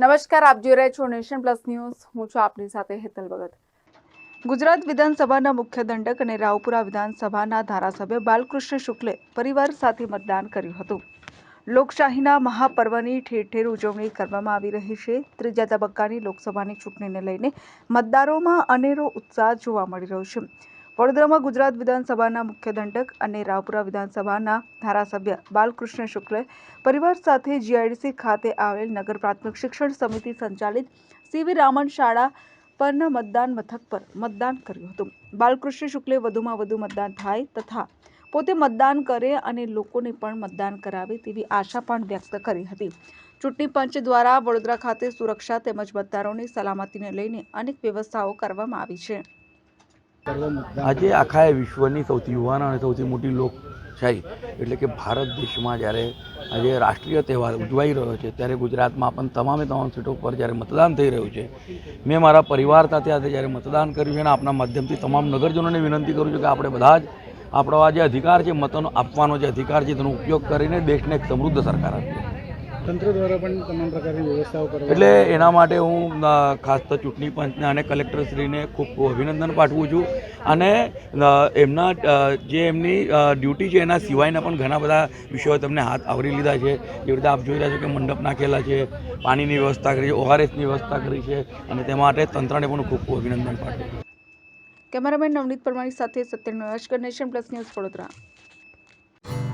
નમસ્કાર, આપ જોઈ રહ્યા છો નેશન પ્લસ ન્યૂઝ. હું છું આપની સાથે હેતલ ભગત. ગુજરાત વિધાનસભાના મુખ્ય દંડક અને રાવપુરા વિધાનસભાના ધારાસભ્ય બાલકૃષ્ણ શુક્લે પરિવાર સાથે મતદાન કર્યું હતું. લોકશાહીના મહાપર્વની ઠેર ઠેર ઉજવણી કરવામાં આવી રહી છે. ત્રીજા તબક્કાની લોકસભાની ચૂંટણીને લઈને મતદારોમાં અનેરો ઉત્સાહ જોવા મળી રહ્યો છે. વડોદરામાં ગુજરાત વિધાનસભાના મુખ્ય દંડક અને રાવપુરા વિધાનસભાના ધારાસભ્ય બાલકૃષ્ણ શુક્લે પરિવાર સાથે જીઆઈડીસી ખાતે આવેલ નગર પ્રાથમિક શિક્ષણ સમિતિ સંચાલિત સીવી રામન શાળા પરના મતદાન મથક પર મતદાન કર્યું હતું. બાલકૃષ્ણ શુક્લે વધુમાં વધુ મતદાન થાય તથા પોતે મતદાન કરે અને લોકોને પણ મતદાન કરાવે તેવી આશા પણ વ્યક્ત કરી હતી. ચૂંટણી પંચ દ્વારા વડોદરા ખાતે સુરક્ષા તેમજ મતદારોની સલામતીને લઈને અનેક વ્યવસ્થાઓ કરવામાં આવી છે. આજે આખા વિશ્વની સૌથી યુવાન અને સૌથી મોટી લોકશાહી. એટલે કે ભારત દેશમાં જ્યારે આજે રાષ્ટ્રીય તહેવાર ઉજવાઈ રહ્યો છે, ત્યારે ગુજરાતમાં પણ તમામે તમામ સીટો પર જ્યારે મતદાન થઈ રહ્યું છે, મેં મારા પરિવાર સાથે આજે જ્યારે મતદાન કર્યું છે અને આપના માધ્યમથી તમામ નગરજનોને વિનંતી કરું છું કે આપણે બધા જ આપણો આ જે અધિકાર છે, મતનો આપવાનો જે અધિકાર છે, તેનો ઉપયોગ કરીને દેશને એક સમૃદ્ધ સરકાર આપીએ. તંત્ર દ્વારા પણ તમામ પ્રકારની વ્યવસ્થાઓ કરવા એટલે એના માટે હું ખાસ તો ચૂંટણી પંચને અને કલેક્ટરશ્રીને ખૂબ ખૂબ અભિનંદન પાઠવું છું. અને એમના જે એમની ડ્યુટી છે એના સિવાયના પણ ઘણા બધા વિષયો તમને હાથ આવરી લીધા છે. જેવી રીતે આપ જોઈ રહ્યા છો કે મંડપ નાખેલા છે પાણીની વ્યવસ્થા કરી છે ઓઆરએસની વ્યવસ્થા કરી છે અને તે માટે તંત્રને પણ ખૂબ ખૂબ અભિનંદન પાઠવું છું. કેમેરામેન નવનીત પરમાણી સાથે સત્યનો અશ્કર નેશન પ્લસ ન્યૂઝ વડોદરા.